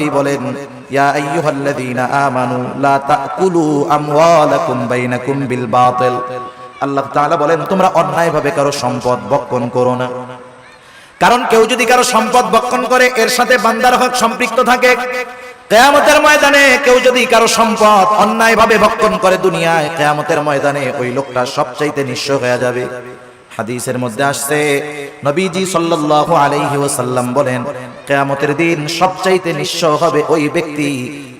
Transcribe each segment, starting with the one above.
হবেই বলেন, ইয়া আইয়ুহাল্লাযীনা আমানু, লা তাকুলু আমওয়ালাকুম বাইনাকুম বিল বাতিল। আল্লাহ তাআলা বলেন, তোমরা অন্যায়ভাবে কারও সম্পদ বক্ষণ করো না। কারণ কেউ যদি কারও সম্পদ বক্ষণ করে, এর সাথে বান্দার হক সম্পৃক্ত থাকে। কেয়ামতের ময়দানে কেউ যদি কারও সম্পদ অন্যায়ভাবে ভক্ষণ করে দুনিয়ায়, কেয়ামতের ময়দানে ওই লোকটা সবচাইতে নিঃস্ব হয়ে যাবে। হাদিসের মধ্যে আসছে, নবীজি সাল্লাল্লাহু আলাইহি ওয়াসাল্লাম বলেন কেয়ামতের দিন সবচাইতে নিঃস্ব হবে ওই ব্যক্তি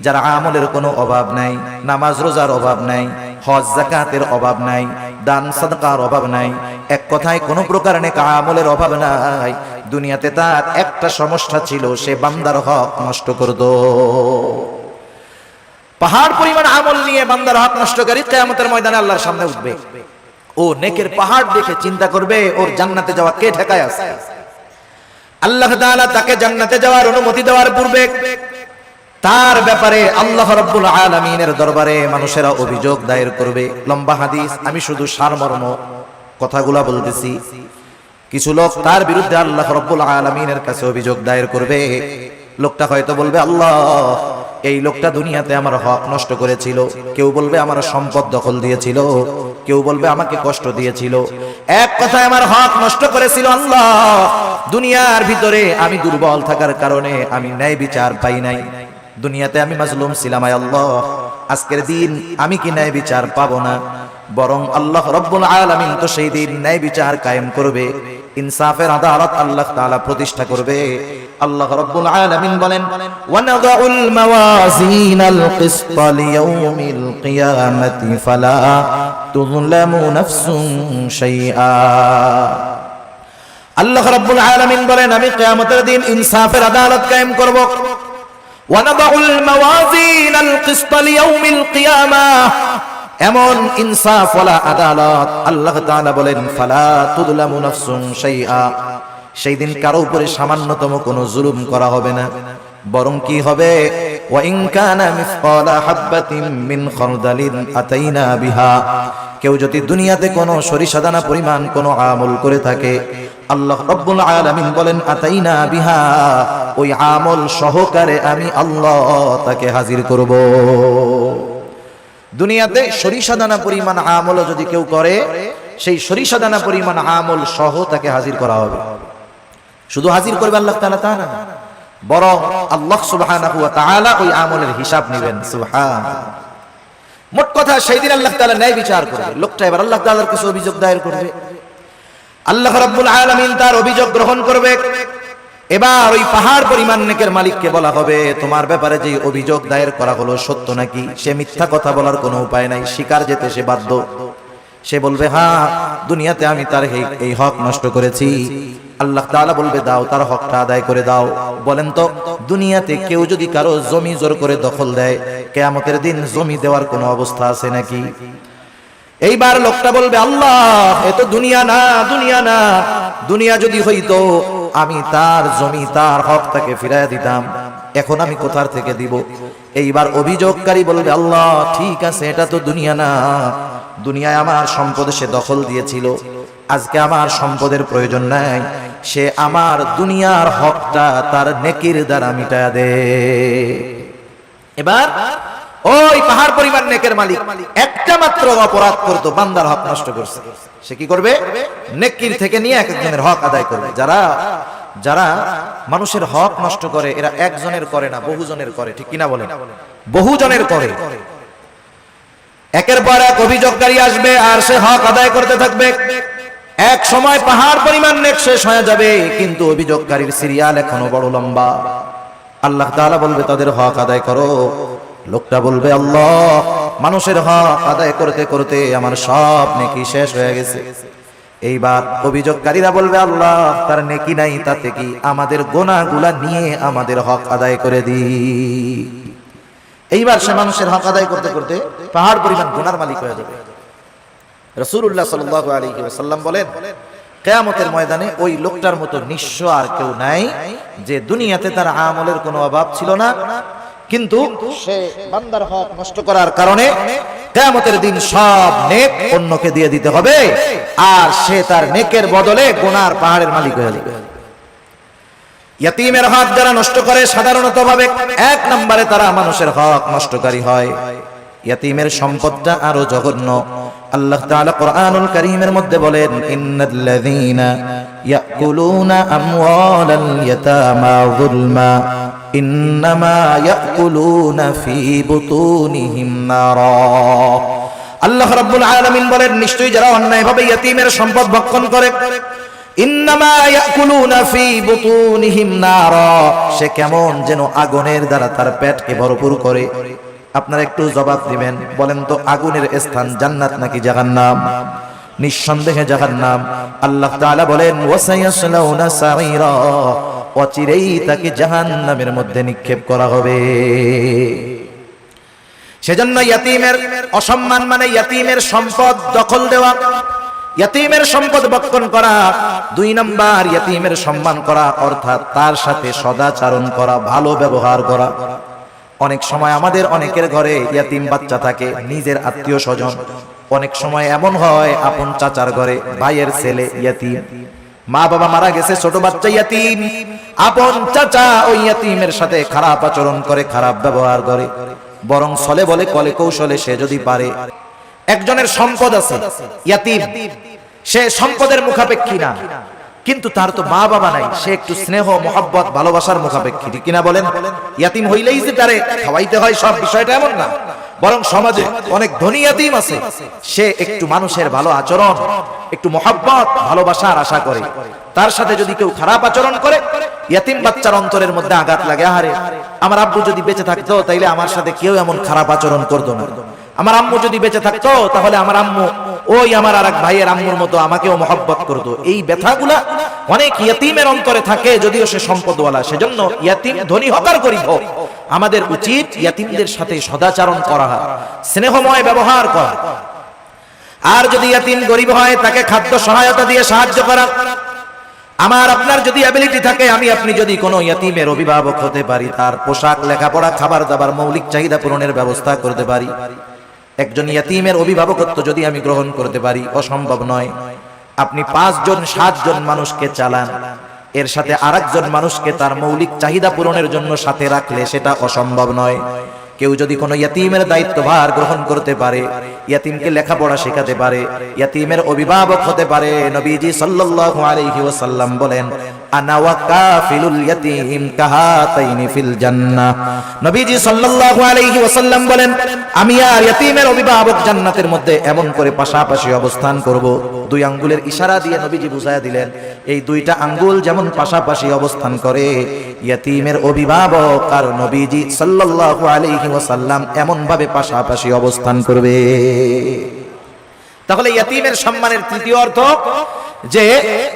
যার আমলের কোনো অভাব নাই, নামাজ রোজার অভাব নাই, হজ জাকাতের অভাব নাই, দান, সাদকার অভাব নাই। এক কথায় কোনো প্রকার নেকা আমলের অভাব নাই। দুনিয়াতে তার একটা সমস্যা ছিল, সে বান্দার হক নষ্ট করত। পাহাড় পরিমাণ আমল নিয়ে বান্দার হক নষ্টকারী কেয়ামতের ময়দানে আল্লাহর সামনে উঠবে। ও নেকের পাহাড় দেখে চিন্তা করবে, ওর জান্নাতে যাওয়া কে ঠেকায় আছে? আল্লাহ তাআলা তাকে জান্নাতে যাওয়ার অনুমতি দেওয়ার পূর্বে তার ব্যাপারে আল্লাহ রাব্বুল আলামিনের দরবারে মানুষেরা অভিযোগ দায়ের করবে। লম্বা হাদিস, আমি শুধু সারমর্ম কথাগুলা বলতেছি। কিছু লোক তার বিরুদ্ধে আল্লাহ রাব্বুল আলামিনের কাছে অভিযোগ দায়ের করবে। লোকটা হয়তো বলবে, আল্লাহ এই লোকটা দুনিয়াতে আমার হক নষ্ট করেছিল। কেউ বলবে আমার সম্পদ দখল দিয়েছিল। কেউ বলবে আমাকে কষ্ট দিয়েছিল। এক কথায় আমার হক নষ্ট করেছিল আল্লাহ। দুনিয়ার ভিতরে আমি দুর্বল থাকার কারণে আমি ন্যায় বিচার পাই নাই। দুনিয়াতে আমি মাজলুম ছিলাম আল্লাহ। আজকের দিন আমি কি ন্যায় বিচার পাবো না? বরং আল্লাহ রব্বুল আলামিন তো সেই দিন ন্যায় বিচার কায়েম করবে। ইনসাফের আদালত আল্লাহ তাআলা প্রতিষ্ঠা করবে। আল্লাহ রব্বুল আলামিন বলেন, ওয়ানাদাউল মাওয়াজিনাল কিসত লিয়াউমিল কিয়ামাতি ফালা তুযলামু নাফসুন শাইআ। আল্লাহ রাব্বুল আলামিন বলেন, আমি কিয়ামতের দিন ইনসাফের আদালত কায়েম করব। ওয়ানাদাউল মাওয়াজিনাল কিসত লিয়াউমিল কিয়ামা। এমন ইনসাফ ওয়ালা আদালত আল্লাহ তাআলা বলেন, ফালা তুযলামু নাফসুন শাইআ। সেই দিন কারও উপরে সামান্যতম কোনো জুলুম করা হবে না। বরং কি হবে? ওয়াইন কানা মিসকালা হাববাতিন মিন আতাইনা বিহা। কেউ যদি দুনিয়াতে কোনো সরিষা দানা পরিমাণ কোনো আমল করে থাকে, আল্লাহ রব্বুল আলামিন বলেন, আতাইনা বিহা। ওই আমল সহকারে আমি আল্লাহ তাকে হাজির করব। দুনিয়াতে সরিষা দানা পরিমাণ আমল যদি কেউ করে, সেই সরিষা দানা পরিমাণ আমল সহ তাকে হাজির করা হবে। শুধু হাজির করবে আল্লাহ তাআলা তা না, বরং আল্লাহ তাআলা ওই আমলের হিসাব নেবেন। সুবহান। মোট কথা সেই দিন আল্লাহ তাআলা ন্যায় বিচার করবে। লোকটা এবার আল্লাহ তালার কাছে অভিযোগ দায়ের করবে। আল্লাহ রাব্বুল আলামিন তার অভিযোগ গ্রহণ করবে। এবার ওই পাহাড় পরিমাণ নেকের মালিককে বলা হবে, তোমার ব্যাপারে যে অভিযোগ দায়ের করা হলো সত্য নাকি? সে মিথ্যা কথা বলার কোনো উপায় নাই স্বীকার যেতে সে বাধ্য। সে বলবে হ্যাঁ দুনিয়াতে আমি তার এই- হক নষ্ট করেছি। আল্লাহ তাআলা বলবে, দাও, তার হকটা আদায় করে দাও। বলেন তো, দুনিয়াতে কেউ যদি কারও জমি জোর করে দখল দেয়, কেয়ামতের দিন জমি দেওয়ার কোনো অবস্থা আছে নাকি? এইবার লোকটা বলবে, আল্লাহ, এ তো দুনিয়া না দুনিয়া না। দুনিয়া যদি হইতো, আমি তার জমি, তার হক তাকে ফিরাইয়া দিতাম। এখন আমি কোথার থেকে দিব? এইবার অভিযোগকারী বলবে, আল্লাহ, ঠিক আছে, এটা তো দুনিয়া না। দুনিয়ায় আমার সম্পদ সে দখল দিয়েছিল। আজকে আমার সম্পদের প্রয়োজন নাই। সে আমার দুনিয়ার হকটা তার নেকির দ্বারা মিটায়া দে। এবার ওই পাহাড় পরিমাণ নেকের মালিক। একটা মাত্র অপরাধ করতো, বান্দার হক নষ্ট করছে। সে কি করবে? নেকির থেকে নিয়ে এক একজনের হক আদায় করবে। যারা যারা মানুষের হক নষ্ট করে, এরা একজনের করে না, বহুজনের করে, ঠিক কিনা বলেন? বহুজনের করে। একের পর এক অভিযোগকারী আসবে আর সে হক আদায় করতে থাকবে। এক সময় পাহাড় পরিমাণ নেক শেষ হয়ে যাবে, কিন্তু অভিযোগকারীর সিরিয়াল এখনও বড় লম্বা। আল্লাহ তাআলা বলবে, তাদের হক আদায় করো। লোকটা বলবে, আল্লাহ, মানুষের হক আদায় করতে করতে আমার সব নেকি শেষ হয়ে গেছে। এইবার অভিযোগকারীরা বলবে, আল্লাহ, তার নেকি নাই, তাতে কি আমাদের গোনাগুলা নিয়ে আমাদের হক আদায় করে দি এইবার সে মানুষের হক আদায় করতে করতে পাহাড় পরিমাণ গুনার মালিক হয়ে যাবে। রসুল্লাহ ওয়াসাল্লাম বলেন, কেয়ামতের ময়দানে ওই লোকটার মতো নিঃস্ব আর কেউ নাই, যে দুনিয়াতে তার আমলের কোনো অভাব ছিল না কিন্তু সে বান্দার হক নষ্ট করার কারণে কেয়ামতের দিন সব নেক অন্যকে দিয়ে দিতে হবে। আর সে তার নেকের বদলে গোনার পাহাড়ের মালিক হয়ে যাবে। ইয়াতিমের হক যারা নষ্ট করে সাধারণত ভাবে এক নম্বরে তারা মানুষের হক নষ্টকারী হয়। ইয়াতিমের সম্পদটা আরও জঘন্য। আল্লাহ তাআলা কোরআনুল কারীমের মধ্যে বলেন ইন্নাল্লাযীনা ইয়াকুলুনা আমওয়ালাল ইয়াতামা যুলমা। ইন্নামা ইয়াকুলুনা ফি বুতুনিহিম নারা। আল্লাহ রাব্বুল আলামিন বলেন, নিশ্চয়ই যারা অন্যায়ভাবে ইয়াতিমের সম্পদ ভক্ষণ করে, ইন্নামা ইয়াকুলুনা ফি বুতুনিহিম নারা। সে কেমন যেন আগুনের দ্বারা তার পেটকে ভরপুর করে। আপনারা একটু জবাব দিবেন, বলেন তো আগুনের স্থান জান্নাত নাকি জাহান্নাম? নিঃসন্দেহে জাহান্নাম আল্লাহ তাআলা বলেন অচিরেই তাকে জাহান্নামের মধ্যে নিক্ষেপ করা হবে। সেজন্য ইয়াতিমের অসম্মান মানে ইয়াতিমের সম্পদ দখল দেওয়া, ইয়াতিমের সম্পদ বক্ষণ করা, দুই নাম্বার ইয়াতিমের সম্মান করা, অর্থাৎ তার সাথে সদাচারণ করা, ভালো ব্যবহার করা। অনেক সময় আমাদের অনেকের ঘরে ইয়াতিম বাচ্চা থাকে, নিজের আত্মীয় স্বজন। অনেক সময় এমন হয়, আপন চাচার ঘরে ভাইয়ের ছেলে ইয়াতিম। মা বাবা মারা গেছে, ছোট বাচ্চা ইয়াতিম। আপন চাচা ওই ইয়াতিমের সাথে খারাপ আচরণ করে, খারাপ ব্যবহার করে। বরং ছলে বলে, কলে কৌশলে সে যদি পারে। একজনের সম্পদ আছে, ইয়াতিম। সে সম্পদের মুখাপেক্ষী না। কিন্তু তার তো মা বাবা নাই, সে একটু স্নেহ, মোহাব্বত, ভালোবাসার মুখাপেক্ষী। কিনা বলেন? ইয়াতিম হইলেই যে তারে খাওয়াইতে হয়, সব বিষয়টা এমন না। বরং সমাজে অনেক ধনী ইয়াতিম আছে। সে একটু মানুষের ভালো আচরণ, একটু মোহাব্বত, ভালোবাসার আশা করে। তার সাথে যদি কেউ খারাপ আচরণ করে, ইয়াতিম বাচ্চার অন্তরের মধ্যে আঘাত লাগে। আহারে, আমার আব্বু যদি বেঁচে থাকতো, তাইলে আমার সাথে কেউ এমন খারাপ আচরণ করতো না। আমার আম্মু যদি বেঁচে থাকতো, তাহলে আমার আম্মু ওই আমার আর এক ভাইয়ের আম্মুর মতো আমাকেও মহব্বত করতো। এই ব্যথাগুলা অনেক ইয়াতিমের অন্তরে থাকে, যদিও সে সম্পদওয়ালা। সেজন্য ইয়াতিম ধনী হকার গরিব হোক। আমাদের উচিত ইয়াতিমদের সাথে সদাচরণ করা, স্নেহময় ব্যবহার করা। আর যদি ইয়াতিম গরিব হয়, তাকে খাদ্য সহায়তা দিয়ে সাহায্য করা। আমার আপনার যদি অ্যাবিলিটি থাকে, আমি আপনি যদি কোনো ইয়াতিমের অভিভাবক হতে পারি, তার পোশাক, লেখাপড়া, খাবার দাবার, মৌলিক চাহিদা পূরণের ব্যবস্থা করতে পারি। একজন ইয়াতিমের অভিভাবকত্ব যদি আমি গ্রহণ করতে পারি, অসম্ভব নয়। আপনি পাঁচজন, সাতজন মানুষকে চালান। এর সাথে আরেকজন মানুষকে তার মৌলিক চাহিদা পূরণের জন্য সাথে রাখলে সেটা অসম্ভব নয়। কেউ যদি কোনো ইয়াতিমের দায়িত্বভার গ্রহণ করতে পারে, ইয়াতিমকে লেখাপড়া শেখাতে পারে, ইয়াতিমের অভিভাবক হতে পারে, নবীজি সাল্লাল্লাহু আলাইহি ওয়াসাল্লাম বলেন আঙ্গুল যেমন পাশাপাশি অবস্থান করে, ইয়াতিমের অভিভাবক আর নবীজি সাল্লাল্লাহু আলাইহি এমন ভাবে পাশাপাশি অবস্থান করবে। তাহলে ইয়াতিমের সম্মানের তৃতীয় অর্থ যে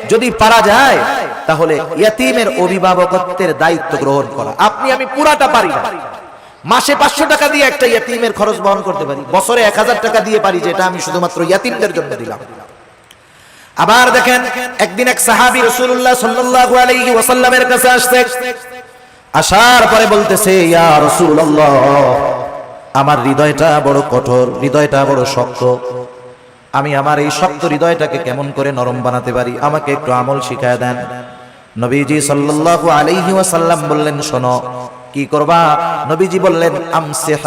যদি পারা যায়, তাহলে ইয়াতিমের অভিভাবকত্বের দায়িত্ব গ্রহণ করা। আপনি, আমি পুরাটা পারি না। মাসে পাঁচশো টাকা দিয়ে একটা ইয়াতিমের খরচ বহন করতে পারি। বছরে এক হাজার টাকা দিয়ে পারি, যেটা আমি শুধুমাত্র ইয়াতিমদের জন্য দিলাম। আবার দেখেন, একদিন এক সাহাবি রসুল্লাহ সাল্লাল্লাহু আলাইহি ওয়াসাল্লামের কাছে আসছে। আসার পরে বলতেছে, ইয়া রাসূলুল্লাহ, আমার হৃদয়টা বড় কঠোর, হৃদয়টা বড় শক্ত। আমি আমার এই শক্ত হৃদয়টাকে কেমন করে নরম বানাতে পারি? আমাকে একটু আমল শিখায় দেন। নবীজি সাল্লাল্লাহু আলাইহি ওয়াসাল্লাম বললেন, শোনো, কি করবা? নবীজি বললেন, আমসিহ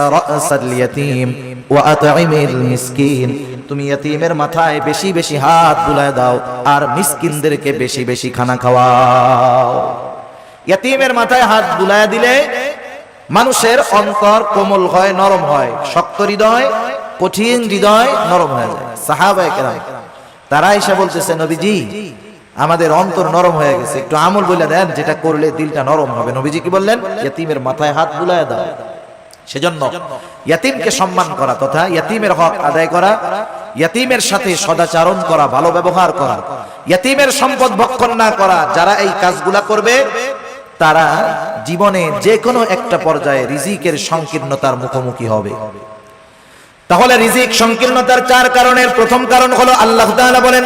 তুমি ইয়াতীমের মাথায় বেশি বেশি হাত বুলায় দাও আর মিসকিনদেরকে বেশি বেশি খানা খাওয়াও। ইয়াতীমের মাথায় হাত বুলায় দিলে মানুষের অন্তর কোমল হয়, নরম হয়, শক্ত হৃদয় কঠিন হৃদয় নরম হয়ে যায়। সাহাবায়ে কেরাম, তারা এসে বলতেছে, নবীজি, আমাদের অন্তর নরম হয়ে গেছে। একটু আমল বলে দেন, যেটা করলে দিলটা নরম হবে। নবীজি কি বললেন? ইয়াতিমের মাথায় হাত বুলায় দাও। সেজন্য ইয়াতিমকে সম্মান করা তথা ইয়াতিমের হক আদায় করা, ইয়াতিমের সাথে সদাচারণ করা, ভালো ব্যবহার করা, ইয়াতিমের সম্পদ ভক্ষণ না করা, যারা এই কাজগুলা করবে, তারা জীবনে যে কোনো একটা পর্যায়ে রিজিকের সংকীর্ণতার মুখোমুখি হবে। তাহলে রিজিক সংকীর্ণতার চার কারণের প্রথম কারণ হলো আল্লাহ বলেন,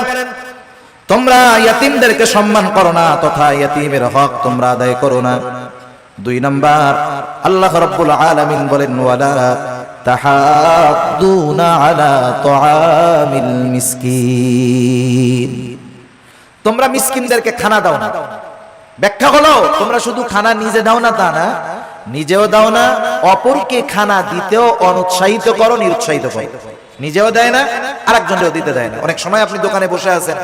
তোমরা ইয়াতিমদেরকে সম্মান করো না, তথা ইয়াতিমের হক তোমরা আদায় করো না। দুই নাম্বার, আল্লাহ রাব্বুল আলামিন বলেন, ওয়ালা তাহাদ্দুনা আলা তুআমিল মিসকিন। তোমরা মিসকিনদেরকে খানা দাও না। ব্যাখ্যা হলো, তোমরা শুধু খানা নিজে দাও না তা না নিজেও দাও না, অপরকে খানা দিতেও অনুৎসাহিত করো, নিরুৎসাহিত করো। নিজেও দেয় না আর একজনকেও দিতে দেয় না। অনেক সময় আপনি দোকানে বসে আছেন,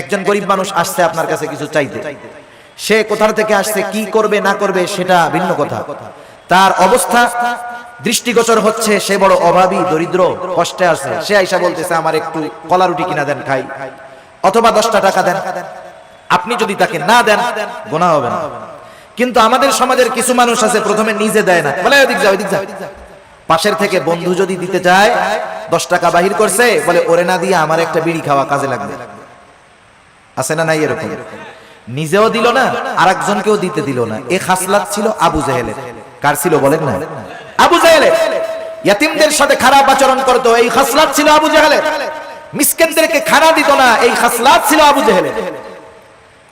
একজন গরিব মানুষ আসছে আপনার কাছে কিছু চাইতে। সে কোথা থেকে আসছে, কি করবে, না করবে, সেটা ভিন্ন কথা। তার অবস্থা, দৃষ্টিগোচর হচ্ছে, সে বড় অভাবী, দরিদ্র, কষ্টে আছে। সে আইসা বলতেছে, আমার একটু কলা রুটি কিনা দেন, খাই। অথবা দশটা টাকা দেন। আপনি যদি তাকে না দেন, গোনা হবে না। কিন্তু আমাদের সমাজের কিছু মানুষ আছে, প্রথমে নিজে দেয় না। বলে ওইদিক যা ওইদিক যা। পাশের থেকে বন্ধু যদি দিতে চায়, দশ টাকা বাহির করছে, বলে, ওরে না দিয়ে আমার একটা বিড়ি খাওয়া কাজে লাগবে। আছে না নাই এরকম? নিজেও দিল না আর একজনকেও দিতে দিল না। এ খাসলাত ছিল আবু জাহেলের। কার ছিল বলেন না? আবু জাহেলের। ইয়াতিমদের সাথে খারাপ আচরণ করতো, এই খাসলাত ছিল আবু জাহেলের। মিসকিনদেরকে খানা দিত না, এই খাসলাত ছিল আবু জাহেলের।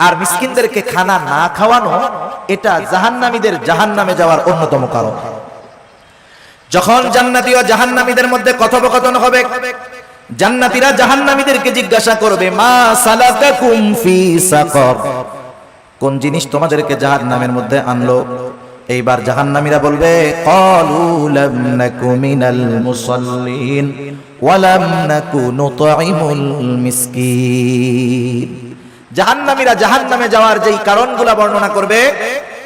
আর মিসকিনদেরকে খানা না খাওয়ানো, এটা জাহান্নামীদের জাহান্নামে যাওয়ার অন্যতম কারণ। যখন জান্নাতি ও জাহান্নামীদের মধ্যে কথোপকথন হবে, জান্নাতীরা জাহান্নামীদেরকে জিজ্ঞাসা করবে, মা সালাকাকুম ফি সাকর? কোন জিনিস তোমাদেরকে জাহান্নামের মধ্যে আনলো? এইবার জাহান্নামীরা বলবে ক্বালু লাম নাকু মিনাল মুসাল্লিন ওয়া লাম নাকু নুতঈমুল মিসকিন। জাহান্নামীরা জাহান্নামে যাওয়ার যেই কারণগুলো বর্ণনা করবে,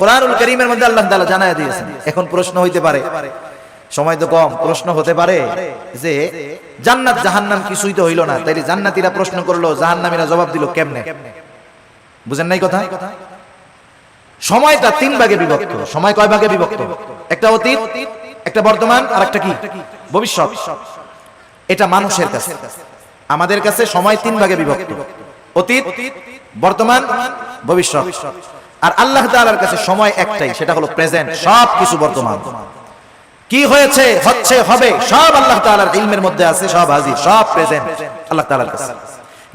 কোরআনুল কারীমের মধ্যে আল্লাহ তাআলা জানায় দিয়েছেন। এখন প্রশ্ন হইতে পারে, সময় তো কম, প্রশ্ন হতে পারে যে জান্নাত জাহান্নাম কিছুই তো হইল না, তাইলে জান্নাতীরা প্রশ্ন করল, জাহান্নামীরা জবাব দিল কেমনে? বুঝেন নাই কথা? সময়টা তিন ভাগে বিভক্ত, সময় কয় ভাগে বিভক্ত? একটা অতীত, একটা বর্তমান আর একটা কি? ভবিষ্যৎ। এটা মানুষের কাছে। আমাদের কাছে সময় তিন ভাগে বিভক্ত। অতীত, বর্তমান, ভবিষ্যৎ। আর আল্লাহ তাআলার কাছে সময় একটাই, সেটা হলো প্রেজেন্ট সব কিছু বর্তমান। কি হয়েছে, হচ্ছে, হবে, সব আল্লাহ তাআলার ইলমের মধ্যে আছে, সব হাজির, সব প্রেজেন্ট আল্লাহ তাআলার কাছে।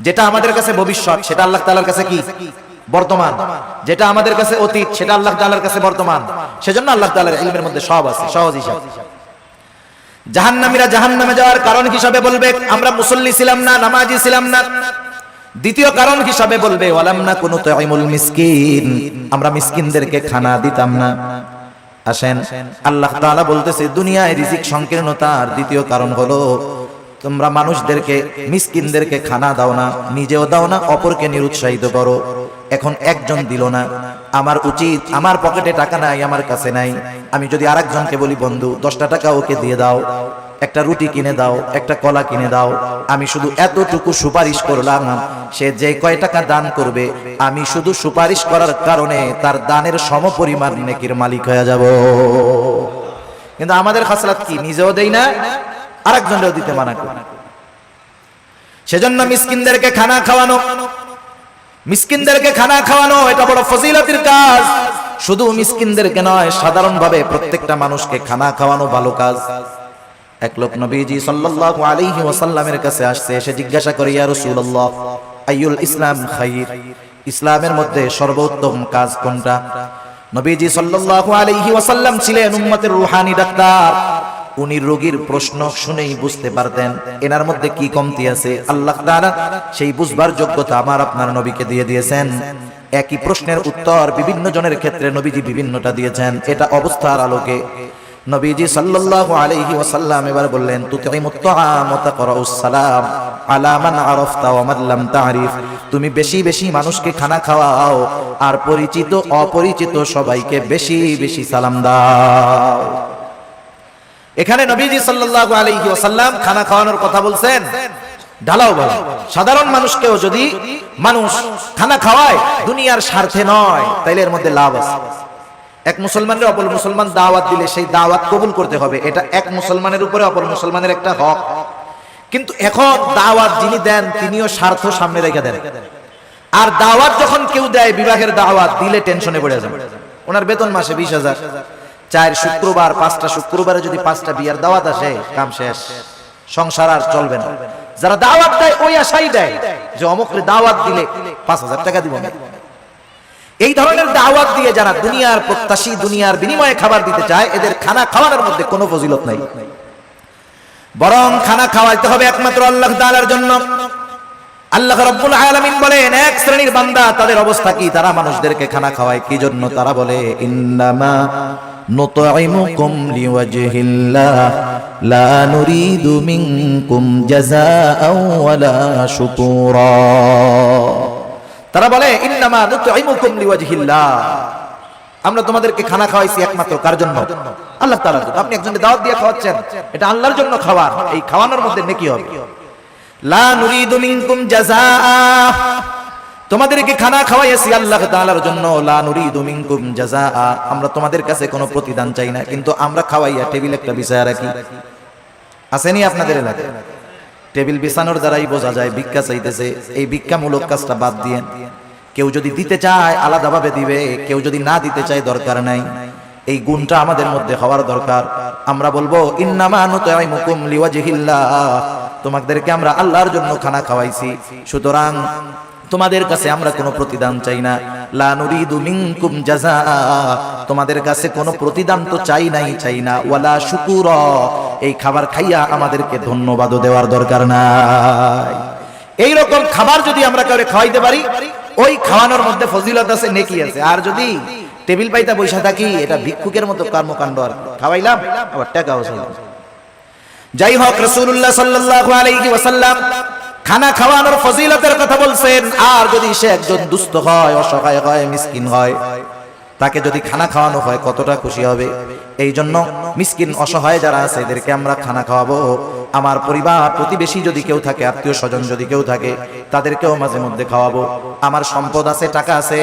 যেটা আমাদের কাছে ভবিষ্যৎ, সেটা আল্লাহ তাআলার কাছে কি? বর্তমান। যেটা আমাদের কাছে অতীত, সেটা আল্লাহ তাআলার কাছে বর্তমান। সেজন্য আল্লাহ তাআলার ইলমের মধ্যে সব আছে, সহজ হিসাব। জাহান্নামীরা জাহান্নামে যাওয়ার কারণ হিসাবে বলবে, আমরা মুসল্লি ছিলাম না, নামাজি ছিলাম না। দ্বিতীয় কারণ হিসাবে বলবে, ওয়ালাম না কোনো তাইমুল মিসকিন। আমরা মিসকিনদেরকে খানা দিতাম না। আসেন, আল্লাহ তাআলা বলতেছে, দুনিয়ায় রিজিক সংকীর্ণতার দ্বিতীয় কারণ হলো, তোমরা মানুষদেরকে, মিসকিনদেরকে খানা দাও না, নিজেও দাও না, অপরকে নিরুৎসাহিত করো। এখন একজন দিল না। আমার উচিত, আমার পকেটে টাকা নাই, আমার কাছে নাই। আমি যদি আরেকজনকে বলি, বন্ধু, দশটা টাকা ওকে দিয়ে দাও। একটা রুটি কিনে দাও, একটা কলা কিনে দাও। আমি শুধু এতটুকু সুপারিশ করলাম, সে যে কয় টাকা দান করবে, আমি শুধু সুপারিশ করার কারণে তার দানের সমপরিমাণ নেকির মালিক হয়ে যাব। কিন্তু আমাদের খাসলাত কি, নিজেও দেই না? আরেকজনেরও দিতে মানা করি। সেজন্য মিসকিনদেরকে খানা খাওয়ানো, মিসকিনদেরকে খানা খাওয়ানো, এটা বড় ফজিলতির কাজ। শুধু মিসকিনদেরকে নয়, সাধারণভাবে প্রত্যেকটা মানুষকে খানা খাওয়ানো ভালো কাজ। এক লোক নবীজি সাল্লাল্লাহু আলাইহি ওয়াসাল্লামের কাছে আসছে, এসে জিজ্ঞাসা করে, ইয়া রাসূলুল্লাহ, আইয়ুল ইসলাম খাইর? ইসলামের মধ্যে সর্বোত্তম কাজ কোনটা? নবীজি সাল্লাল্লাহু আলাইহি ওয়াসাল্লাম ছিলেন উম্মতের রূহানি ডাক্তার। উনি রোগীর প্রশ্ন শুনেই বুঝতে পারতেন, এনার মধ্যে কি কমতি আছে? আল্লাহ তাআলা সেই বুঝবার যোগ্যতা আমার আপনার নবীকে দিয়ে দিয়েছেন। একই প্রশ্নের উত্তর বিভিন্ন জনের ক্ষেত্রে নবীজি বিভিন্নটা দিয়েছেন। এটা অবস্থার আলোকে। নবীজি সাল্লাল্লাহু আলাইহি ওয়াসাল্লাম এবার বললেন, তুতিমুত তাআম ওয়া তাকরাউস সালাম আলা মান আরাফতা ওয়া মান লাম তারিফ। তুমি বেশি বেশি মানুষকে খানা খাওয়াও আর পরিচিত অপরিচিত সবাইকে বেশি বেশি সালাম দাও। এখানে নবীজি সাল্লাল্লাহু আলাইহি ওয়াসাল্লাম খানা খাওয়ানোর কথা বলছেন। ঢালাও বলা, সাধারণ মানুষকেও যদি মানুষ খানা খাওয়ায়, দুনিয়ার স্বার্থে নয়, তাইলে এর মধ্যে লাভ আছে। এক মুসলমানের অপর মুসলমান দাওয়াত দিলে সেই দাওয়াত কবুল করতে হবে। এটা এক মুসলমানের উপরে অপর মুসলমানের একটা হক। কিন্তু এখন দাওয়াত যিনি দেন, তিনিও স্বার্থ সামনে রেখে দেন। আর দাওয়াত যখন কেউ দেয় বিভাগের দাওয়াত দিলে টেনশনে পড়ে যাবে। ওনার বেতন মাসে বিশ হাজার। চার শুক্রবার, পাঁচটা শুক্রবারে যদি পাঁচটা বিয়ার দাওয়াত আসে, কাম শেষ। সংসার আর চলবে না। যারা দাওয়াত দেয়, ওই আশাই দেয় যে অমুকরে দাওয়াত দিলে পাঁচ হাজার টাকা দিব না এই ধরনের দাওয়াত দিয়ে যারা দুনিয়ার প্রত্যাশী, দুনিয়ার বিনিময়ে খাবার দিতে চায়, এদের খানা খাওয়ানোর মধ্যে কোনো ফজিলত নাই। বরং খানা খাওয়াইতে হবে একমাত্র আল্লাহ তাআলার জন্য। আল্লাহ রাব্বুল আলামিন বলেন, এক শ্রেণির বান্দা তাদের অবস্থা কি? তারা মানুষদেরকে খানা খাওয়ায়, কি জন্য? তারা বলে, ইন্নামা নুতঈমুকুম লিওয়াজহিল্লাহ, লা নুরিদু মিনকুম জাযাআও ওয়ালা শুকুরা। তারা বলে আমরা তোমাদেরকে খানা খাওয়াইছি একমাত্র, কার জন্য? আল্লাহ জন্য। আপনি একজনকে দাওয়াত দিয়ে খাওয়াচ্ছেন, এটা আল্লাহর জন্য খাবার এই খাওয়ানোর মধ্যে নেকি হবে? তোমাদেরকে খানা খাওয়াইছি আল্লাহ জন্য। লা আমরা তোমাদের কাছে কোনো প্রতিদান চাই না, কিন্তু আমরা খাওয়াইয়া টেবিল একটা বিছায়া রাখি। আসেনি আপনাদের এলাকায়? টেবিল বিছানোর দ্বারাই বোঝা যায়, ভিক্ষা চাইতেছে। এই ভিক্ষামূলক কাজটা বাদ দিয়ে। কেউ যদি দিতে চায়, আলাদাভাবে দিবে। কেউ যদি না দিতে চায়, দরকার নাই। এই গুণটা আমাদের মধ্যে হওয়ার দরকার। আমরা বলব তোমাদেরকে আমরা আল্লাহর জন্য খানা খাওয়াইছি। সুতরাং তোমাদের কাছে আমরা কোনো প্রতিদান চাই না। তোমাদের কাছে কোনো প্রতিদান তো চাই নাই, চাই না। ওয়ালা শুকুর। এই খাবার খাইয়া আমাদেরকে ধন্যবাদও দেওয়ার দরকার নাই। এই রকম খাবার যদি আমরা কাউকে খাওয়াইতে পারি, ওই খাওয়ানোর মধ্যে ফজিলত আছে, নেকি আছে। আর যদি টেবিল পাইতা বৈশা থাকি, এটা ভিক্ষুকের মতো কর্মকাণ্ড আর খাওয়াইলাম, আবার টাকাও যাই হোক রসুল্লাহ সাল্লাল্লাহু আলাইহি ওয়াসাল্লাম খানা খাওয়ানোর ফজিলতের কথা বলছেন, আর যদি সে একজন দুস্থ হয়, অসহায় হয়, মিসকিন হয়, তাকে যদি খানা খাওয়ানো হয়, কতটা খুশি হবে? এই জন্য মিসকিন অসহায় যারা আছে, এদেরকে আমরা খানা খাওয়াবো। আমার পরিবার, প্রতিবেশী যদি কেউ থাকে, আত্মীয় স্বজন যদি কেউ থাকে, তাদেরকেও মাঝে মধ্যে খাওয়াবো। আমার সম্পদ আছে, টাকা আছে,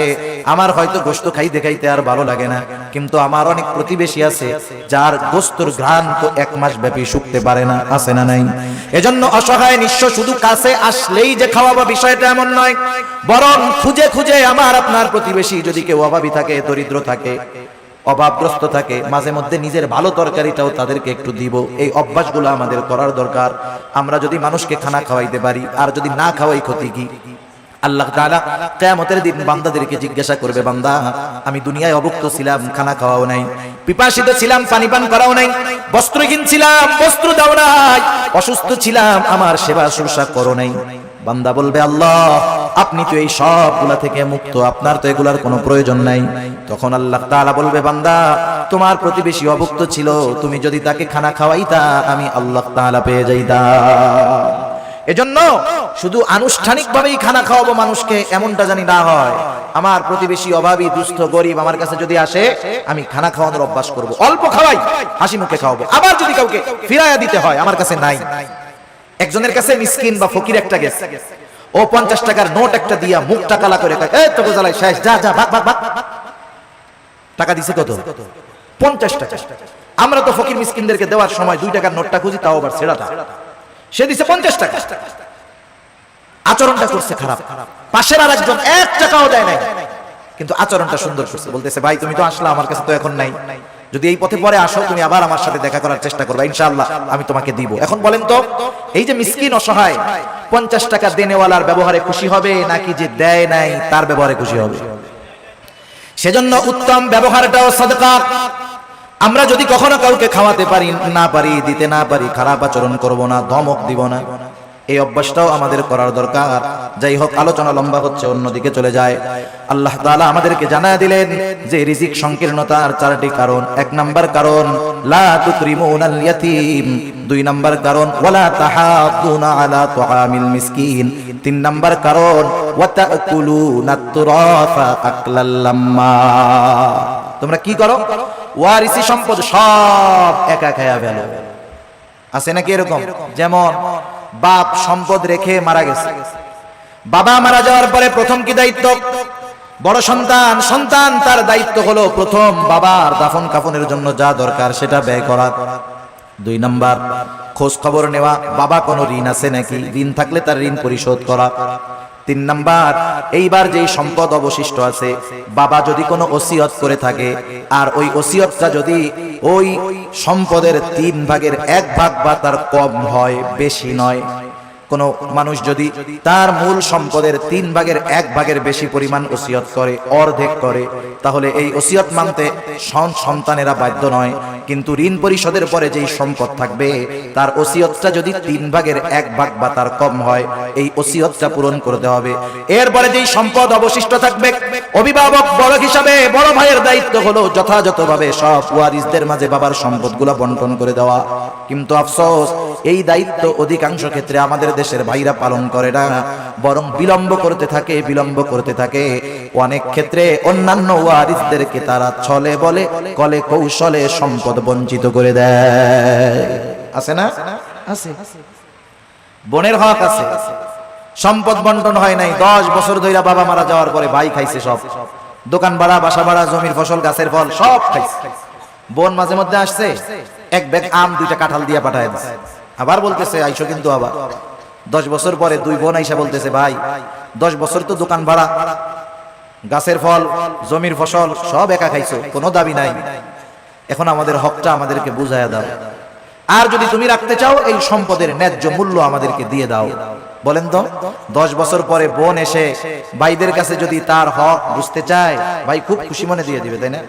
আমার হয়তো গোস্ত খাইতে খাইতে আর ভালো লাগে না। কিন্তু আমার অনেক প্রতিবেশী আছে যার গোস্তর ঘ্রাণ তো এক মাস ব্যাপী শুকতে পারে না, আছে না নাই। এজন্য অসহায় নিঃস্ব শুধু কাছে আসলেই যে খাওয়াবো বিষয়টা এমন নয়, বরং খুঁজে খুঁজে আমার আপনার প্রতিবেশী যদি কেউ অভাবী থাকে, দরিদ্র থাকে, অভাবগ্রস্ত থাকে, মাঝে মধ্যে নিজের ভালো তরকারিটাও তাদেরকে একটু দিব। এই অভ্যাসগুলো আমাদের করার দরকার। আমরা যদি মানুষকে খানা খাওয়াইতে পারি, আর যদি না খাওয়াই ক্ষতি কি? আল্লাহ তাআলা কিয়ামতের দিন বান্দাদেরকে জিজ্ঞাসা করবে, বান্দা, আমি দুনিয়ায় অভুক্ত ছিলাম, খানা খাওয়াও নাই, পিপাসিত ছিলাম, পানি পান করাও নাই, বস্ত্রহীন ছিলাম, বস্ত্র দাও নাই, অসুস্থ ছিলাম, আমার সেবা শুশ্রূষা করো নাই। বান্দা বলবে, আল্লাহ, আপনি তো এই সবগুলা থেকে মুক্ত, আপনার তো এগুলার কোনো প্রয়োজন নাই। তখন আল্লাহ তাআলা বলবে, বান্দা, তোমার প্রতিবেশী অভুক্ত ছিল, তুমি যদি তাকে খানা খাওয়াইতা, আমি আল্লাহ তাআলা পেয়ে যাইতাম। এজন্য শুধু আনুষ্ঠানিকভাবেই খানা খাওয়াবো মানুষকে, এমনটা জানি না হয়। আমার প্রতিবেশী অভাবী, দুস্থ, গরিব আমার কাছে যদি আসে, আমি খানা খাওয়ানোর অভ্যাস করব। অল্প খাওয়াই, হাসি মুখে খাওয়াবো। আবার যদি কাউকে ফিরাইয়া দিতে হয়, আমার কাছে নাই। একজনের কাছে মিসকিন বা ফকির একটা গেছে। ও পঞ্চাশ টাকার নোট একটা দিয়া মুখ টাকালা করে এই তো বোঝালাই শেষ, যা যা, ভাগ ভাগ ভাগ। টাকা দিছে কত? পঞ্চাশ টাকা। আমরা তো ফকির মিসকিনদেরকে দেওয়ার সময় দুই টাকার নোটটা খুঁজি, তাও আবার ছেড়াটা সে দিছে পঞ্চাশ টাকা। আচরণটা করছে খারাপ। পাশের আর একজন এক টাকাও দেয় নাই। কিন্তু আচরণটা সুন্দর করছে। বলতেছে, ভাই, তুমি তো আসলা, আমার কাছে তো এখন নাই। যদি এই পথে পরে আসো, তুমি আবার আমার সাথে দেখা করার চেষ্টা করবে। ইনশাআল্লাহ, আমি তোমাকে দিব। এখন বলেন তো, এই যে মিসকিন অসহায়, পঞ্চাশ টাকা দেনেওয়ালার ব্যবহারে খুশি হবে নাকি যে দেয় নাই, তার ব্যবহারে খুশি হবে? সেজন্য উত্তম ব্যবহারটাও সদকা। আমরা যদি কখনো কাউকে খাওয়াতে পারি, না পারি, দিতে না পারি, খারাপ আচরণ করব না, ধমক দিব না, এই অভ্যাসটাও আমাদের করার দরকার। যাই হোক, আলোচনা লম্বা হচ্ছে, অন্যদিকে চলে যায়। আল্লাহ তাআলা আমাদেরকে জানা দিলেন যে রিজিক সংকীর্ণতার চারটি কারণ। এক নাম্বার কারণ, লা দুই নাম্বার কারণ, ওয়ালা তাহাদুনা আলা তুআমিল মিসকিন। তিন নাম্বার কারণ, ওয়া তাকুলুনা তুরাফা আকলাল লাম্মা। তোমরা কি করো? ওয়ারিসি সম্পদ সব একা খায়া ফেল আছে নাকি এরকম? যেমন, বাপ সম্পদ রেখে মারা গেছে। বাবা মারা যাওয়ার পরে প্রথম কি দায়িত্ব? বড় সন্তান সন্তান তার দায়িত্ব হলো প্রথম বাবার দাফন কাফনের জন্য যা দরকার সেটা ব্যয় করা। দুই নাম্বার, খোঁজ খবর নেওয়া। বাবা কোনো ঋণ আছে নাকি? ঋণ থাকলে তার ঋণ পরিশোধ করা। তিন নাম্বার, এইবার যেই সম্পদ অবশিষ্ট আছে, বাবা যদি কোনো ওসিয়ত করে থাকে, আর ওই ওসিয়তটা যদি ওই সম্পদের তিন ভাগের এক ভাগ বা তার কম হয়, বেশি নয় কোন মানুষ যদি তার মূল সম্পদের তিন ভাগের এক ভাগের বেশি পরিমাণ ওসিয়ত করে, অর্ধেক করে, তাহলে এই ওসিয়ত মানতে সন্তানেরা বাধ্য নয়। কিন্তু ঋণ পরিশোধের পরে যেই সম্পদ থাকবে, তার ওসিয়তটা যদি তিন ভাগের এক ভাগ বা তার কম হয়, এই ওসিয়তটা পূরণ করতে হবে। এরপরে যেই সম্পদ অবশিষ্ট থাকবে, অভিভাবক বড় হিসাবে বড় ভাইয়ের দায়িত্ব হলো যথাযথভাবে সব ওয়ারিসদের মাঝে বাবার সম্পদগুলো বন্টন করে দেওয়া। কিন্তু আফসোস, এই দায়িত্ব অধিকাংশ ক্ষেত্রে আমাদের দেশের ভাইরা পালন করে না, বরং বিলম্ব করতে থাকে, বিলম্ব করতে থাকে। অনেক ক্ষেত্রে অন্যান্য ওয়ারিসদেরকে তারা ছলে বলে, কলে কৌশলে সম্পদ বঞ্চিত করে দেয়। আছে না? আছে। বোনের হক আছে। সম্পদ বন্টন হয় নাই। দশ বছর ধইরা বাবা মারা যাওয়ার পরে ভাই খাইছে সব। দোকান ভাড়া, বাসা ভাড়া, জমির ফসল, গাছের ফল, সব খাইছে। বোন মাঝে মধ্যে আসছে, এক ব্যাগ আম দুইটা কাঁঠাল দিয়ে পাঠায় আবার বলতেছে, আইসো কিন্তু আবার। দশ বছর পরে দুই বোন আইসা বলতেছে, ভাই, দশ বছর তো দোকান ভাড়া। গাছের ফল, জমির ফসল সব একা খাইছো, কোনো দাবি নাই। এখন আমাদের হকটা আমাদেরকে বুঝাইয়া দাও। আর যদি তুমি রাখতে চাও, এই সম্পদের ন্যায্য মূল্য আমাদেরকে দিয়ে দাও। বলেন তো, দশ বছর পরে বোন এসে ভাইদের কাছে যদি তার হক বুঝতে চায়, ভাই খুব খুশি মনে দিয়ে দিবে, তাই না?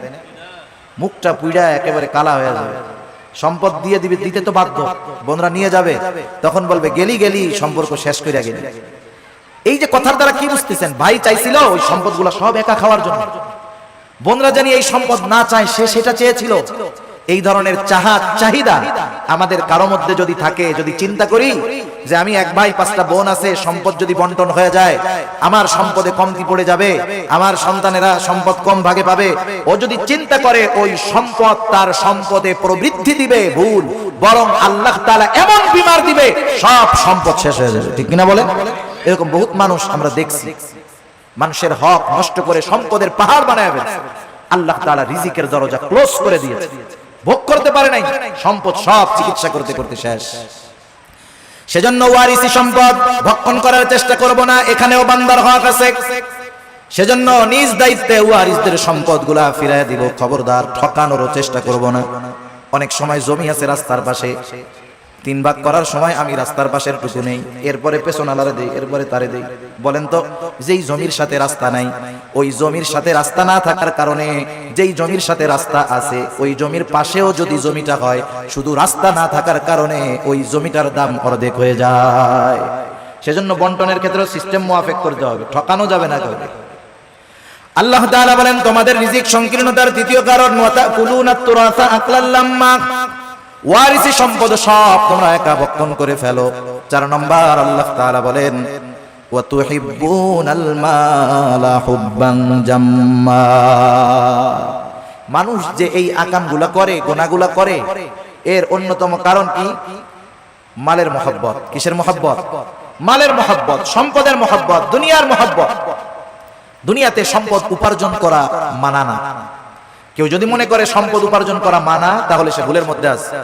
মুখটা পুইড়া একেবারে কালা হয়ে যাবে। সম্পদ দিয়ে দিবে, দিতে তো বাধ্য। বোনরা নিয়ে যাবে। তখন বলবে, গেলি গেলি, সম্পর্ক শেষ করে গেলি। এই যে কথার দ্বারা কি বুঝতেছেন? ভাই চাইছিল ওই সম্পদগুলো সব একা খাওয়ার জন্য। বোনরা জানি এই সম্পদ না চায়, সে সেটা চেয়েছিল। এই ধরনের চাহা চাহিদা আমাদের কারও মধ্যে যদি থাকে, যদি চিন্তা করি যে আমি এক ভাই, পাঁচটা বোন আছে, সম্পদ যদি বন্টন হয়ে যায়, আমার সম্পদে কমতি পড়ে যাবে, আমার সন্তানেরা সম্পদ কম ভাগে পাবে, ও যদি চিন্তা করে ওই সম্পদ তার সম্পদে প্রবৃদ্ধি দিবে, ভুল, বরং আল্লাহ তাআলা এমন বিমার দিবে, সব সম্পদ শেষ হয়ে যাবে। ঠিক কিনা বলেন? এরকম বহুত মানুষ আমরা দেখছি। মানুষের হক নষ্ট করে সম্পদের পাহাড় বানায় আল্লাহ তাআলা রিজিকের দরজা ক্লোজ করে দিয়েছে। ভোগ করতে পারে নাই, সম্পদ সব চিকিৎসা করতে করতে শেষ। সেজন্য ওয়ারিসি সম্পদ ভক্ষণ করার চেষ্টা করব না, এখানেও বান্দার হক আছে। সেজন্য নিজ দায়িত্বে ওয়ারিসদের সম্পদগুলা ফিরায় দিব, খবরদার ঠকানোরও চেষ্টা করব না। অনেক সময় জমি আছে রাস্তার পাশে তিন ভাগ করার সময় আমি রাস্তার পাশের টুকু নেই, এরপরে পেছন আলারে দেই, এরপরে তারে দেই। বলেন তো, যেই জমির সাথে রাস্তা নাই, ওই জমির সাথে রাস্তা না থাকার কারণে যেই জমির সাথে রাস্তা আছে, ওই জমির পাশেও যদি জমিটা হয়, শুধু রাস্তা না থাকার কারণে ওই জমিটার দাম অর্ধেক হয়ে যায়। সেজন্য বন্টনের ক্ষেত্রে সিস্টেম মোয়াফেক করতে হবে, ঠকানো যাবে না কাউকে। আল্লাহ তাআলা বলেন, তোমাদের রিজিক সংকীর্ণতার দ্বিতীয় কারণ ওয়াতাকুলুনা তুরাসা আকলাল লাম্মা। ওয়ারিসি সম্পদ সব তোমরা একা ভক্ষণ করে ফেলো। চার নম্বর আল্লাহ তাআলা বলেন মানুষ যে এই আকামগুলা করে, গোনাগুলা করে, এর অন্যতম কারণ কি? মালের মহব্বত। কিসের মহব্বত? মালের মহব্বত, সম্পদের মহব্বত, দুনিয়ার মহব্বত। দুনিয়াতে সম্পদ উপার্জন করা মানা না। কেউ যদি মনে করে সম্পদ উপার্জন করা মানা, তাহলে সে ভুলের মধ্যে আছে।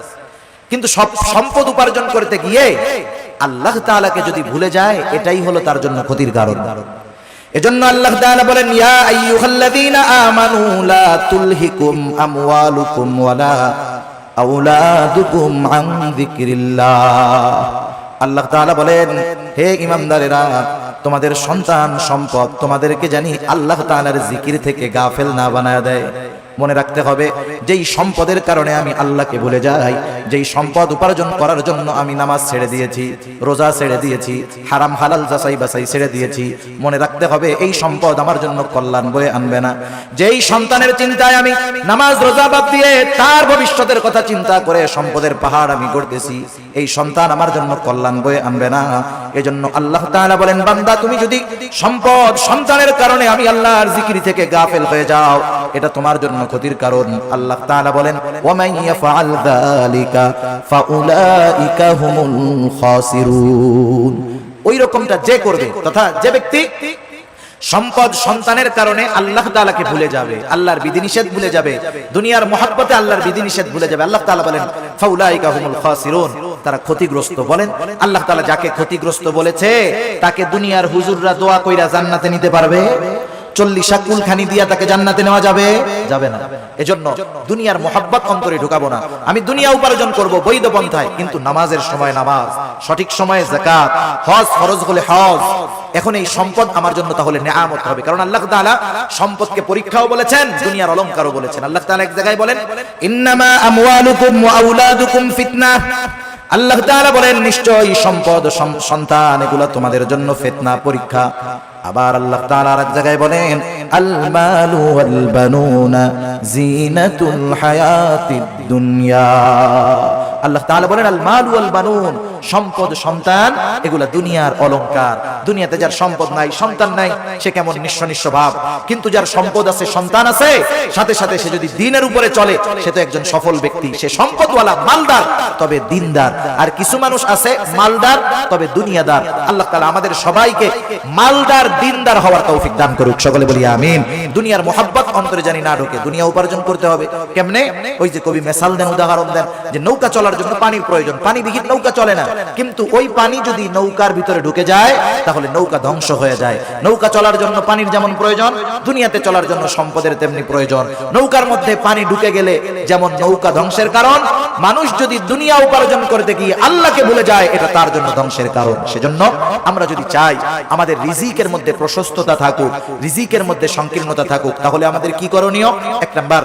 কিন্তু সব সম্পদ উপার্জন করতে গিয়ে আল্লাহ তাআলাকে যদি ভুলে যায়, এটাই হলো তার জন্য ক্ষতির কারণ। এজন্য আল্লাহ তাআলা বলেন, ইয়া আইয়ুহাল্লাযীনা আমানু, লা তুলহিকুম আমওয়ালুকুম ওয়ালা আওলাদুকুম আন যিকরিল্লাহ। আল্লাহ তাআলা বলেন, হে ইমানদারেরা, তোমাদের সন্তান সম্পদ তোমাদেরকে জানি আল্লাহ তাআলার জিকির থেকে গাফেল না বানায় দেয়। মনে রাখতে হবে, যেই সম্পদের কারণে আমি আল্লাহকে ভুলে যাই, যেই সম্পদ উপার্জন করার জন্য আমি নামাজ ছেড়ে দিয়েছি, রোজা ছেড়ে দিয়েছি, হারাম হালাল যাচাই বাছাই ছেড়ে দিয়েছি, মনে রাখতে হবে এই সম্পদ আমার জন্য কল্যাণ বয়ে আনবে না। যেই সন্তানের চিন্তায় আমি নামাজ, রোজা বাদ দিয়ে তার ভবিষ্যতের কথা চিন্তা করে সম্পদের পাহাড় আমি গড়তেছি, এই সন্তান আমার জন্য কল্যাণ বয়ে আনবে না। এজন্য আল্লাহ তাআলা বলেন, বান্দা, তুমি যদি সম্পদ সন্তানের কারণে আমি আল্লাহর জিকির থেকে গাফেল হয়ে যাও, এটা তোমার জন্য ক্ষতির কারণ আল্লাহ তাআলা বলেন, ওয়ামান ইয়াফআল যালিকা ফাউলাইকা হুমুল খাসিরুন। ওই রকমটা যে করবে তথা যে ব্যক্তি সম্পদ সন্তানের কারণে আল্লাহ তাআলাকে ভুলে যাবে, আল্লাহর বিধিনিষেধ ভুলে যাবে, দুনিয়ার মহব্বতে আল্লাহর বিধিনিষেধ ভুলে যাবে, আল্লাহ তালা বলেন, ফাউলাইকা হুমুল খাসিরুন। তারা ক্ষতিগ্রস্ত বলেন, আল্লাহ তালা যাকে ক্ষতিগ্রস্ত বলেছে, তাকে দুনিয়ার হুজুররা দোয়া কইরা জান্নাতে নিতে পারবে। চল্লিশা কুলখানি দিয়া তাকে জান্নাতে নেওয়া যাবে? যাবে না। এজন্য দুনিয়ার মোহাব্বত অন্তরে ঢুকাবো না। আমি দুনিয়া উপার্জন করব বৈধ পন্থায়, কিন্তু নামাজের সময় নামাজ, সঠিক সময়ে জাকাত হজ ফরজ হলে হজ। এখন এই সম্পদ আমার জন্য তাহলে নেয়ামত হবে। কারণ আল্লাহ সম্পদকে পরীক্ষাও বলেছেন, দুনিয়ার বলেছেন। আল্লাহ এক জায়গায় বলেন, ইন্নামা আল্লাহ তাআলা বলেন, নিশ্চয়ই সম্পদ সন্তান, এগুলো তোমাদের জন্য ফিতনা, পরীক্ষা। আবার আল্লাহ তাআলা আর এক জায়গায় বলেন আল মালু ওয়াল বানুনা জিনাতুল হায়াতিদ দুনিয়া। আল্লাহ তাআলা বলেন, আল মালু ওয়াল বানুন। সম্পদ, সন্তান, এগুলা দুনিয়ার অলংকার। দুনিয়াতে যার সম্পদ নাই, সন্তান নাই, সে কেমন নিঃস্ব নিঃস্ব ভাব। কিন্তু যার সম্পদ আছে, সন্তান আছে, সাথে সাথে সে যদি দিনের উপরে চলে, সে তো একজন সফল ব্যক্তি। সে সম্পদওয়ালা, মালদার, তবে দিনদার। আর কিছু মানুষ আছে, মালদার, তবে দুনিয়াদার। আল্লাহ তাআলা আমাদের সবাইকে মালদার, দিনদার হওয়ার তৌফিক দান করুক। সকলে বলি, আমিন। দুনিয়ার মোহাব্বত অন্তরে জানি না ঢোকে। দুনিয়া উপার্জন করতে হবে। কেমনে? ওই যে কবি মেসাল দেন, উদাহরণ দেন, যে নৌকা চলার জন্য পানির প্রয়োজন। পানি বিহীন নৌকা চলে না। কিন্তু ওই পানি যদি নৌকার ভিতরে ঢুকে যায়, তাহলে নৌকা ধ্বংস হয়ে যায়। নৌকা চলার জন্য পানির যেমন প্রয়োজন, দুনিয়াতে চলার জন্য সম্পদের তেমনি প্রয়োজন। নৌকার মধ্যে পানি ঢুকে গেলে যেমন নৌকা ধ্বংসের কারণ, মানুষ যদি দুনিয়া উপার্জন করতে গিয়ে আল্লাহকে ভুলে যায়, এটা তার জন্য ধ্বংসের কারণ। সেজন্য আমরা যদি চাই আমাদের রিজিকের মধ্যে প্রশস্ততা থাকুক, রিজিকের মধ্যে সংকীর্ণতা থাকুক, তাহলে আমাদের কি করণীয়? এক নাম্বার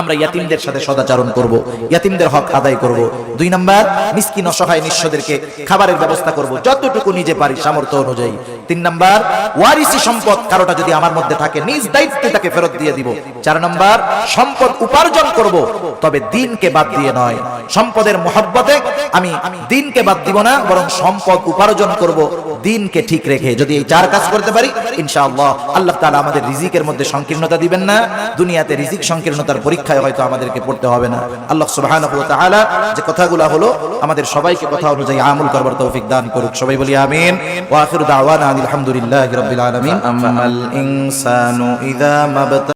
আমরা ইয়াতিমদের সাথে সদাচরণ করব, ইয়াতিমদের হক আদায় করব। দুই নাম্বার, মিসকিন অসহায় নিঃস্বদেরকে খাবারের ব্যবস্থা করব, যতটুকু নিজে পারি সামর্থ্য অনুযায়ী। তিন নাম্বার, ওয়ারিসি সম্পদ কারোটা যদি আমার মধ্যে থাকে, নিজ দায়িত্বে তাকে ফেরত দিয়ে দিব। চার নাম্বার, সম্পদ উপার্জন করব, তবে দিনকে বাদ দিয়ে নয়। সম্পদের মহব্বতে আমি দিনকে বাদ দিব না, বরং সম্পদ উপার্জন করব। দিনকে ঠিক রেখে যদি এই চার কাজ করতে পারি, ইনশাআল্লাহ আল্লাহ তাআলা আমাদের রিজিকের মধ্যে সংকীর্ণতা দিবেন না। দুনিয়াতে রিজিক সংকীর্ণতার পরীক্ষায় হয়তো আমাদেরকে পড়তে হবে না। আল্লাহ তাআলা যে কথাগুলো হলো, আমাদের সবাইকে কথা অনুযায়ী আমল করবার তৌফিক দান করুক। সবাই বলি আমিন। ওয়া আখিরু দাওয়ানা আলহামদুলিল্লাহি রাব্বিল আলামিন। আমাল ইনসানু মাবতা